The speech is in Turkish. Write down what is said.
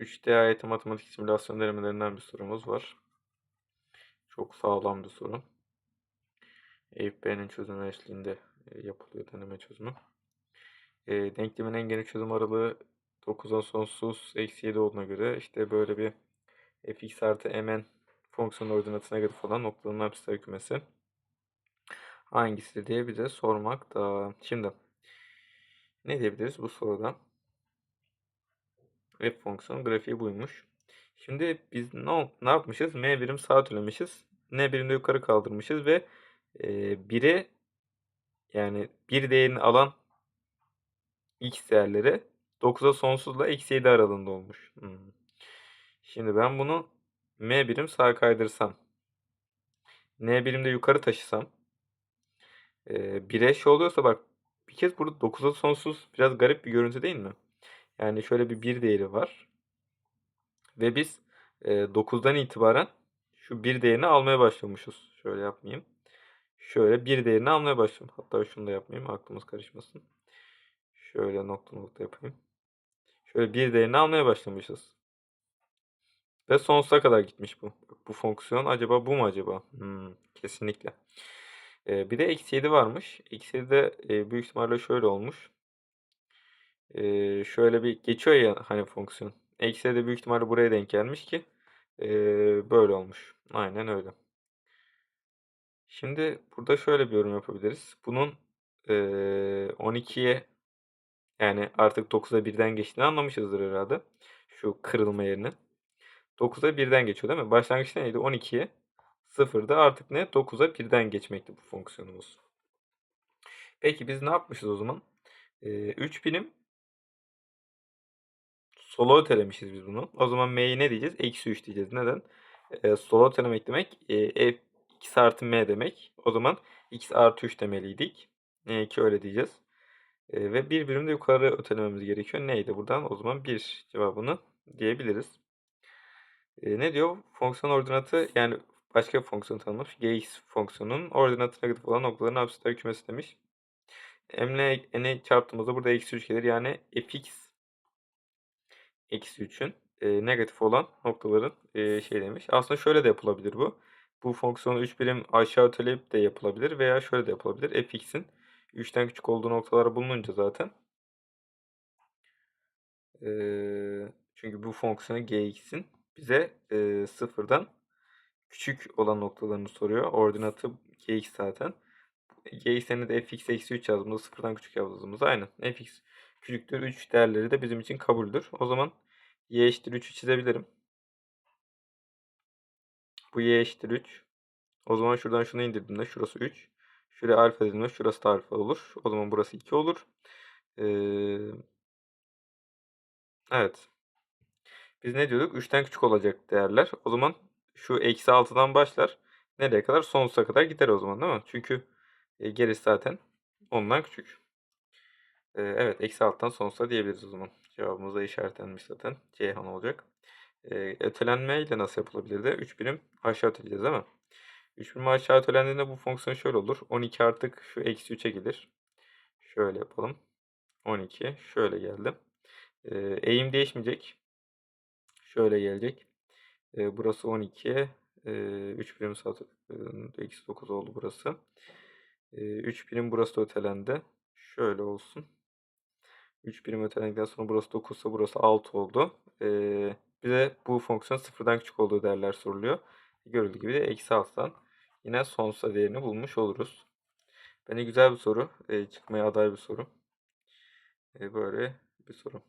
3D AYT matematik simülasyon denemelerinden bir sorumuz var. Çok sağlam bir soru. Eyüp çözümü eşliğinde e, yapılıyor deneme çözümü. E, denklemin en geniş çözüm aralığı 9'a sonsuz eksi 7 olduğuna göre işte böyle bir fx artı mn fonksiyon ordinatı negatif olan noktaların apsisler kümesi hangisi diye bize sormak da. Şimdi ne diyebiliriz bu soruda? F fonksiyon grafiği buymuş. Şimdi biz ne, ne yapmışız? m birim sağa türlemişiz. n birim de yukarı kaldırmışız ve e, 1'e yani bir değerini alan x değerleri 9'a sonsuzla eksi 7 aralığında olmuş. Hmm. Şimdi ben bunu m birim sağa kaydırsam n birim de yukarı taşısam e, 1'e şey oluyorsa bak bir kez burada 9'a sonsuz biraz garip bir görüntü değil mi? Yani şöyle bir 1 değeri var. Ve biz e, 9'dan itibaren şu 1 değerini almaya başlamışız. Şöyle yapmayayım. Şöyle 1 değerini almaya başladım. Hatta şunu da yapmayayım aklımız karışmasın. Şöyle nokta nokta yapayım. Şöyle 1 değerini almaya başlamışız. Ve sonsuza kadar gitmiş bu. Bu fonksiyon acaba bu mu acaba? Hmm, kesinlikle. Ee, bir de eksi 7 varmış. Eksi 7 de e, büyük ihtimalle şöyle olmuş. Ee, şöyle bir geçiyor ya hani fonksiyon. Eksi 7 de büyük ihtimalle buraya denk gelmiş ki e, böyle olmuş. Aynen öyle. Şimdi burada şöyle bir yorum yapabiliriz. Bunun e, 12'ye yani artık 9'a 1'den geçtiğini anlamışızdır herhalde. Şu kırılma yerini. 9'a 1'den geçiyor değil mi? Başlangıçta neydi? 12'ye 0'da artık ne? 9'a 1'den geçmekti bu fonksiyonumuz. Peki biz ne yapmışız o zaman? Ee, 3 birim sola ötelemişiz biz bunu. O zaman m'yi ne diyeceğiz? Eksi 3 diyeceğiz. Neden? Ee, sola ötelemek demek e, f x artı m demek. O zaman x artı 3 demeliydik. E, ki öyle diyeceğiz. E, ve bir birim de yukarı ötelememiz gerekiyor. Neydi buradan? O zaman 1 cevabını diyebiliriz. E, ne diyor? Fonksiyon ordinatı yani başka bir fonksiyon tanımlamış. gx fonksiyonunun ordinatı negatif olan noktaların absüsler kümesi demiş. m'le n'e çarptığımızda burada eksi 3 gelir. Yani fx eksi 3'ün e, negatif olan noktaların e, şey demiş. Aslında şöyle de yapılabilir bu. Bu fonksiyonu 3 birim aşağı öteleyip de yapılabilir veya şöyle de yapılabilir. fx'in 3'ten küçük olduğu noktalar bulununca zaten e, çünkü bu fonksiyonu gx'in bize e, sıfırdan küçük olan noktalarını soruyor. Ordinatı gx zaten. gx'ini de fx eksi 3 yazdığımızda sıfırdan küçük yazdığımızda aynı. fx küçüktür 3 değerleri de bizim için kabuldür. O zaman y eşittir 3'ü çizebilirim. Bu y eşittir 3. O zaman şuradan şunu indirdiğimde şurası 3. Şuraya alfa dediğimde şurası da alfa olur. O zaman burası 2 olur. Ee, evet. Biz ne diyorduk? 3'ten küçük olacak değerler. O zaman şu eksi 6'dan başlar. Nereye kadar? Sonsuza kadar gider o zaman değil mi? Çünkü e, gerisi zaten ondan küçük. E, evet eksi 6'dan sonsuza diyebiliriz o zaman. Cevabımız da işaretlenmiş zaten. Ceyhan olacak. E, ötelenme ile nasıl yapılabilir de? 3 birim aşağı öteleyeceğiz değil mi? 3 birim aşağı ötelendiğinde bu fonksiyon şöyle olur. 12 artık şu eksi 3'e gelir. Şöyle yapalım. 12 şöyle geldi. E, eğim değişmeyecek. Şöyle gelecek. E, burası 12. E, 3 birim saat eksi 9 oldu burası. E, 3 birim burası da ötelendi. Şöyle olsun. 3 birim ötelendikten sonra burası 9 ise burası 6 oldu. E, bize bu fonksiyon sıfırdan küçük olduğu değerler soruluyor. Görüldüğü gibi de eksi 6'dan yine sonsuza değerini bulmuş oluruz. Bence güzel bir soru. E, çıkmaya aday bir soru. E, böyle bir soru.